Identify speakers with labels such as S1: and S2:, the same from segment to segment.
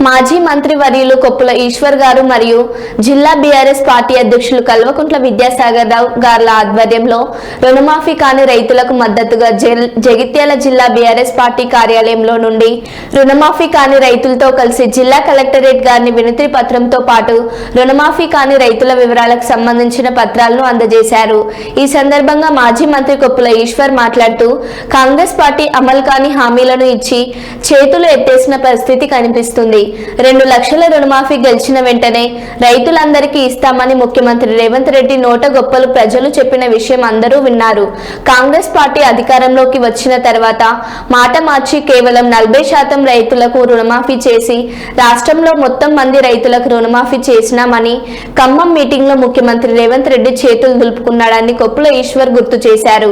S1: మాజీ మంత్రి వర్యులు కొప్పుల ఈశ్వర్ గారు మరియు జిల్లా బీఆర్ఎస్ పార్టీ అధ్యక్షులు కల్వకుంట్ల విద్యాసాగర్ రావు గార్ల ఆధ్వర్యంలో రుణమాఫీ కాని రైతులకు మద్దతుగా జెల్- జగిత్యాల జిల్లా బీఆర్ఎస్ పార్టీ కార్యాలయంలో నుండి రుణమాఫీ కాని రైతులతో కలిసి జిల్లా కలెక్టరేట్ గారిని వినతి పత్రంతో పాటు రుణమాఫీ కాని రైతుల వివరాలకు సంబంధించిన పత్రాలను అందజేశారు. ఈ సందర్భంగా మాజీ మంత్రి కొప్పుల ఈశ్వర్ మాట్లాడుతూ కాంగ్రెస్ పార్టీ అమలు కాని హామీలను ఇచ్చి చేతులు ఎత్తేసిన పరిస్థితి కనిపిస్తుంది. రెండు లక్షల రుణమాఫీ గెలిచిన వెంటనే రైతులందరికీ ఇస్తామని ముఖ్యమంత్రి రేవంత్ రెడ్డి నోట గొప్పలు ప్రజలు చెప్పిన విషయం అందరూ విన్నారు. కాంగ్రెస్ పార్టీ అధికారంలోకి వచ్చిన తర్వాత మాట మార్చి కేవలం నలభై శాతం రైతులకు రుణమాఫీ చేసి రాష్ట్రంలో మొత్తం మంది రైతులకు రుణమాఫీ చేసినామని ఖమ్మం మీటింగ్లో ముఖ్యమంత్రి రేవంత్ రెడ్డి చేతులు దులుపుకున్నాడని కొప్పుల ఈశ్వర్ గుర్తు చేశారు.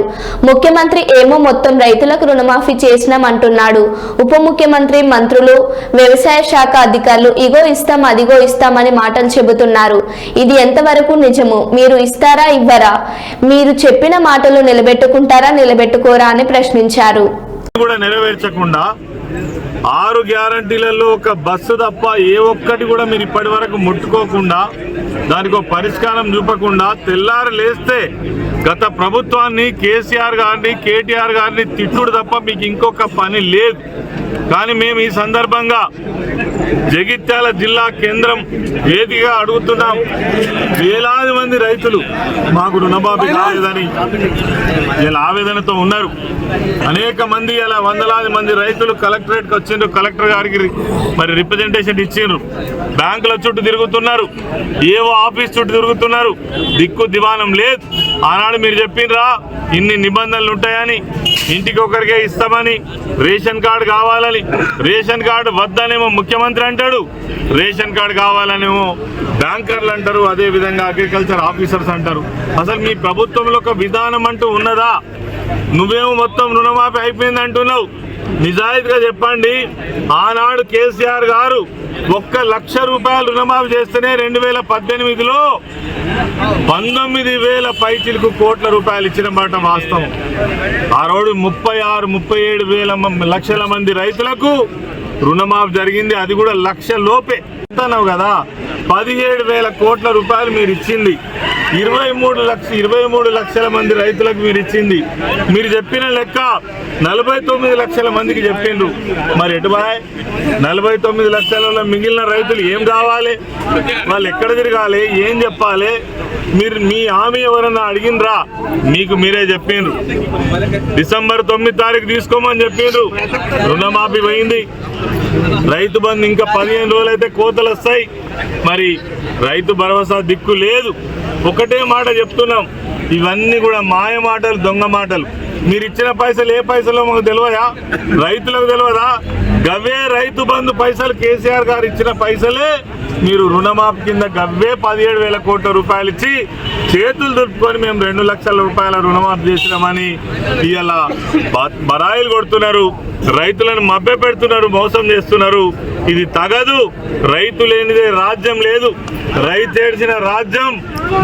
S1: ముఖ్యమంత్రి ఏమో మొత్తం రైతులకు రుణమాఫీ చేసినామంటున్నాడు. ఉప ముఖ్యమంత్రి మంత్రులు వ్యవసాయ శాఖ అధికారులు ఇగో ఇస్తాం అదిగో ఇస్తామని మాటలు చెబుతున్నారు. ఇది ఎంతవరకు నిజము? మీరు ఇస్తారా ఇవ్వరా? మీరు చెప్పిన మాటలు నిలబెట్టుకుంటారా నిలబెట్టుకోరా? అని ప్రశ్నించారు.
S2: కూడా నెరవేర్చకుండా ఆరు గ్యారంటీలలో ఒక బస్సు తప్ప ఏ ఒక్కటి కూడా మీరు ఇప్పటి వరకు ముట్టుకోకుండా దానికి ఒక పరిష్కారం చూపకుండా తెల్లారి లేస్తే గత ప్రభుత్వాన్ని కేసీఆర్ గారిని కేటీఆర్ గారిని తిట్టుడు తప్ప మీకు ఇంకొక పని లేదు. కానీ మేము ఈ సందర్భంగా జగిత్యాల జిల్లా కేంద్రం వేదికగా అడుగుతున్నాం. వేలాది మంది రైతులు మాకు రుణమాఫీ కాలేదని ఇలా ఆవేదనతో ఉన్నారు. అనేక మంది ఇలా వందలాది మంది రైతులు కలెక్టరేట్కి వచ్చిండ్రు. కలెక్టర్ గారికి మరి రిప్రజెంటేషన్ ఇచ్చిండ్రు. బ్యాంకుల చుట్టూ తిరుగుతున్నారు. ఏవో ఆఫీస్ చుట్టూ తిరుగుతున్నారు. దిక్కు దివానం లేదు. ఆనాడు మీరు చెప్పినరా? ఇన్ని నిబంధనలు ఉంటాయని ఇంటికి ఒకరికే ఇస్తామని రేషన్ కార్డు కావాలని రేషన్ కార్డు వద్దనేమో ముఖ్యమంత్రి అంటాడు రేషన్ కార్డు కావాలనేమో బ్యాంకర్లు అంటారు అదే విధంగా అగ్రికల్చర్ ఆఫీసర్స్ అంటారు. అసలు మీ ప్రభుత్వంలో ఒక విధానం అంటూ ఉన్నదా? నువ్వేమో మొత్తం రుణమాఫీ అయిపోయింది అంటున్నావు నిజాయితీగా చెప్పండి. ఆనాడు కేసీఆర్ గారు ఒక్క లక్ష రూపాయలు రుణమాఫీ చేస్తేనే రెండు వేల పద్దెనిమిదిలో పంతొమ్మిది వేల పైచిలకు కోట్ల రూపాయలు ఇచ్చిన మాట వాస్తవం. ఆ రోజు ముప్పై ఆరు ముప్పై ఏడు వేల లక్షల మంది రైతులకు రుణమాఫీ జరిగింది. అది కూడా లక్ష లోపే. అంటున్నావు కదా? పదిహేడు వేల కోట్ల రూపాయలు మీరు ఇచ్చింది. ఇరవై మూడు లక్ష ఇరవై మూడు లక్షల మంది రైతులకు మీరు ఇచ్చింది. మీరు చెప్పిన లెక్క నలభై తొమ్మిది లక్షల మందికి చెప్పిండ్రు. మరి ఎటు బాయ్? నలభై తొమ్మిది లక్షలలో మిగిలిన రైతులు ఏం కావాలి? వాళ్ళు ఎక్కడ తిరగాలి? ఏం చెప్పాలి? మీరు మీ హామీ ఎవరన్నా అడిగినరా మీకు మీరే చెప్పిండ్రు. డిసెంబర్ తొమ్మిది తారీఖు తీసుకోమని చెప్పిండ్రు. రుణమాఫీ పోయింది. రైతు బంధు ఇంకా పదిహేను రోజులు అయితే కోతలు వస్తాయి. మరి రైతు భరోసా దిక్కు లేదు. ఒకటే మాట చెప్తున్నాం. ఇవన్నీ కూడా మాయ మాటలు దొంగ మాటలు. మీరు ఇచ్చిన పైసలు ఏ పైసలో మాకు తెలియదా రైతులకు తెలియదా గవ్వే రైతు బంధు పైసలు కేసీఆర్ గారు ఇచ్చిన పైసలే మీరు రుణమాఫీ కింద గవ్వే పదిహేడు వేల కోట్ల రూపాయలు ఇచ్చి చేతులు దులుపుకొని మేము రెండు లక్షల రూపాయల రుణమాఫీ చేసినామని ఇలా బరాయిలు కొడుతున్నారు. రైతులను మభ్య పెడుతున్నారు మోసం చేస్తున్నారు. ఇది తగదు. రైతు లేనిదే రాజ్యం లేదు. రైతు ఏడ్చిన రాజ్యం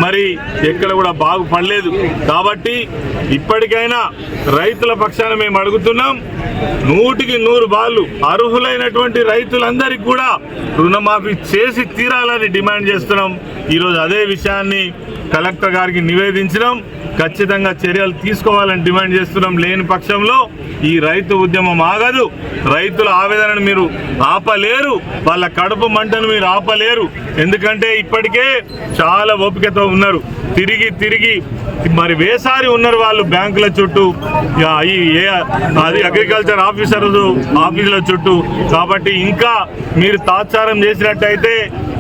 S2: మరి ఎక్కడ కూడా బాగుపడలేదు కాబట్టి ఇప్పటికైనా రైతుల పక్షాన మేము అడుగుతున్నాం నూటికి నూరు బాళ్ళు అర్హులైనటువంటి రైతులందరికీ కూడా రుణమాఫీ చేసి తీరాలని డిమాండ్ చేస్తున్నాం. ఈరోజు అదే విషయాన్ని కలెక్టర్ గారికి నివేదించడం ఖచ్చితంగా చర్యలు తీసుకోవాలని డిమాండ్ చేస్తున్నాం. లేని పక్షంలో ఈ రైతు ఉద్యమం ఆగదు. రైతుల ఆవేదనను మీరు ఆపలేరు. వాళ్ళ కడుపు మంటను మీరు ఆపలేరు. ఎందుకంటే ఇప్పటికే చాలా ఓపికతో ఉన్నారు. తిరిగి తిరిగి మరి వేసారి ఉన్నారు వాళ్ళు బ్యాంకుల చుట్టూ. ఈ ఏ అది అగ్రికల్చర్ ఆఫీసర్ ఆఫీసుల చుట్టూ. కాబట్టి ఇంకా మీరు తాత్సారం చేసినట్టయితే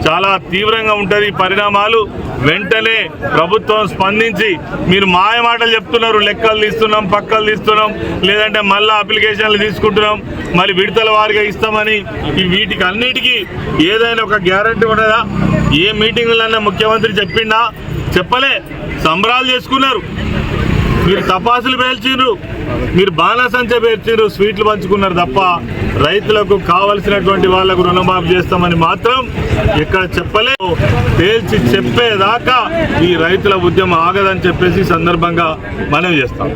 S2: చాలా తీవ్రంగా ఉంటుంది. పరిణామాలు వెంటనే ప్రభుత్వం స్పందించి మీరు మాయ మాటలు చెప్తున్నారు. లెక్కలు తీస్తున్నాం పక్కలు తీస్తున్నాం లేదంటే మళ్ళా అప్లికేషన్లు తీసుకుంటున్నాం. మరి విడతల వారిగా ఇస్తామని ఈ వీటికి అన్నిటికీ ఏదైనా ఒక గ్యారంటీ ఉండదా ఏ మీటింగులన్నా ముఖ్యమంత్రి చెప్పిండా? చెప్పలే. సంబరాలు చేసుకున్నారు. మీరు తపాసులు పేల్చిండ్రు మీరు బాణసంచ పేర్చిండ్రు స్వీట్లు పంచుకున్నారు తప్ప రైతులకు కావలసినటువంటి వాళ్ళకు రుణమాఫీ చేస్తామని మాత్రం ఇక్కడ చెప్పలే తేల్చి చెప్పేదాకా ఈ రైతుల ఉద్యమం ఆగదని చెప్పేసి సందర్భంగా మనం చేస్తాం.